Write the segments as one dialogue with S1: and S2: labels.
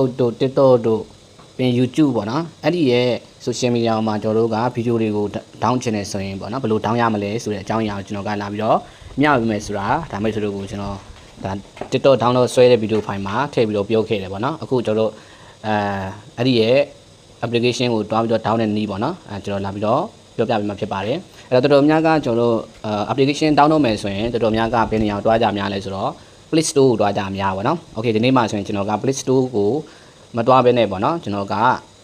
S1: တို့ TikTok တို့ပြင် YouTube ပေါ့နော်အဲ့ဒီရဲ့ social media မှာကျွန်တော်တို့ကဗီဒီယိုတွေကို down channel ဆိုရင်ပေါ့နော်ဘယ်လို down ရမလဲဆိုတဲ့အကြောင်းအရာကိုကျွန်တော်ကလာပြီးတော့မျှဝေမယ်ဆိုတာဒါမဲ့ဆိုလို့ကိုကျွန်တော်ဒါ TikTok download ဆွဲတဲ့ဗီဒီယိုဖိုင်မှာထည့်ပြီးတော့ပြောခဲ့တယ်ပေါ့နော်အခုကျွန်တော်တို့အဲအဲ့ဒီရဲ့ application ကိုတွားပြီးတော့ down တဲ့နည်းပေါ့နော်အဲကျွန်တော်လာပြီးတော့ပြောပြပေးမှာဖြစ်ပါတယ်အဲ့တော့တော်တော်များကကျွန်တော်တို့ application download မယ်ဆိုရင်တော်တော်များကဘယ်နေရာတွားကြများလဲဆိုတော့ Play Store ကိုတွားကြများပါတော့။ Okay ဒီနေ့မှဆိုရင်ကျွန်တော်က Play Store ကိုမတွားဘဲနဲ့ပေါ့နော်ကျွန်တော်က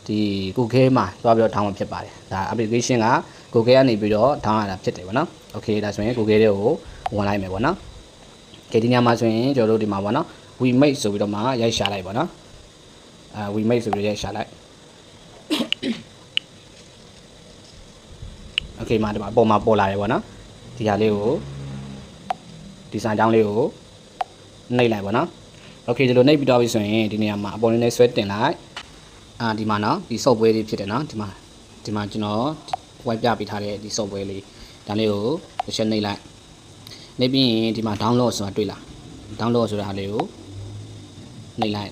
S1: ဒီ Google မှာတွားပြီးတော့ download ဖြစ်ပါတယ်။ဒါ application က Google ကနေပြီးတော့ download ရတာဖြစ်တယ်ပေါ့နော်။ Okay ဒါဆိုရင် Google တွေကိုဝင်လိုက်မယ်ပေါ့နော်။ Okay ဒီညမှာဆိုရင်ကျွန်တော်တို့ဒီမှာပေါ့နော် we make ဆိုပြီးတော့မှရိုက်ရှာလိုက်ပေါ့နော်။အဲ we make ဆိုပြီးရိုက်ရှာလိုက် Okay မှာဒီမှာအပေါ်မှာပေါ်လာတယ်ပေါ့နော်။ဒီဟာလေးကိုဒီဇိုင်းတောင်းလေးကို နှိပ်လိုက်ပါနော်โอเคဒီလိုနှိပ်ပြီးတော့ပြီဆိုရင်ဒီနေရာမှာအပေါ်လေးနဲ့ဆွဲတင်လိုက်အာဒီမှာနော်ဒီ software လေးဖြစ်တယ်နော်ဒီမှာဒီမှာကျွန်တော် web ပြပေးထားတဲ့ဒီ software လေးဒါလေးကိုတစ်ချက်နှိပ်လိုက်နှိပ်ပြီးရင်ဒီမှာ download ဆိုတာတွေ့လား download ဆိုတာလေးကိုနှိပ်လိုက်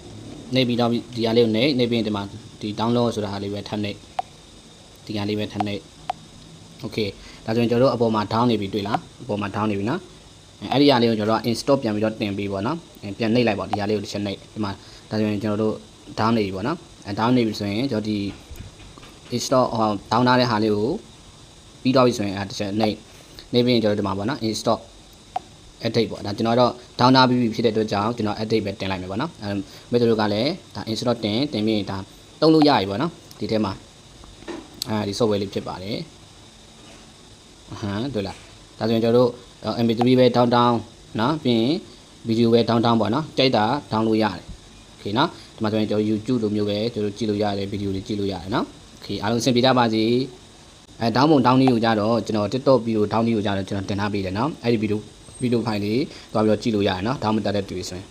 S1: နှိပ်ပြီးတော့ဒီဟာလေးကိုနှိပ်နှိပ်ပြီးရင်ဒီမှာဒီ download ဆိုတာဟာလေးပဲထပ်နှိပ်ဒီဟာလေးပဲထပ်နှိပ်โอเคဒါဆိုရင်ကျွန်တော်တို့အပေါ်မှာ down နေပြီတွေ့လားအပေါ်မှာ down နေပြီနော် အဲ့ဒီဟာလေးကိုကျွန်တော်တို့ install ပြန်ပြီးတော့တင်ပြီးပေါ့နော်ပြန်နှိပ်လိုက်ပေါ့ဒီဟာလေးကိုတစ်ချက်နှိပ်ဒီမှာဒါဆိုရင်ကျွန်တော်တို့ down နေပြီပေါ့နော်အဲ down နေပြီဆိုရင်ကျွန်တော်ဒီ install ဟော down ထားတဲ့ဟာလေးကိုပြီးတော့ပြီဆိုရင်အဲတစ်ချက်နှိပ်နှိပ်ပြီးရင်ကျွန်တော်ဒီမှာပေါ့နော် install edit ပေါ့ဒါကျွန်တော်တော့ down ထားပြီးပြီဖြစ်တဲ့အတွက်ကြောင့်ကျွန်တော် edit ပဲတင်လိုက်မယ်ပေါ့နော်အဲမိတ်တို့ကလည်းဒါ install တင်တင်ပြီးရင်ဒါတုံးလို့ရပြီပေါ့နော်ဒီထဲမှာအဲဒီ software လေးဖြစ်ပါတယ်အဟမ်းတွေ့လား ဒါဆိုရင်ကျွန်တော်တို့ MP3 ပဲ down down နော်ပြီးရင်ဗီဒီယိုပဲ down down ပေါ့နော်ကြိုက်တာ down လို့ရတယ်โอเคနော်ဒီမှာဆိုရင်ကျွန်တော် YouTube လိုမျိုးပဲကျွန်တော်ကြည့်လို့ရတယ်ဗီဒီယိုတွေကြည့်လို့ရတယ်နော်โอเคအားလုံးအဆင်ပြေကြပါစေအဲ down ပုံ down နည်းကိုကြတော့ကျွန်တော် TikTok ဗီဒီယို down နည်းကိုကြတော့ကျွန်တော်တင်ထားပေးတယ်နော်အဲ့ဒီဗီဒီယိုဗီဒီယိုဖိုင်လေးတွားပြီးတော့ကြည့်လို့ရတယ်နော် down မတက်တဲ့တူဆိုရင်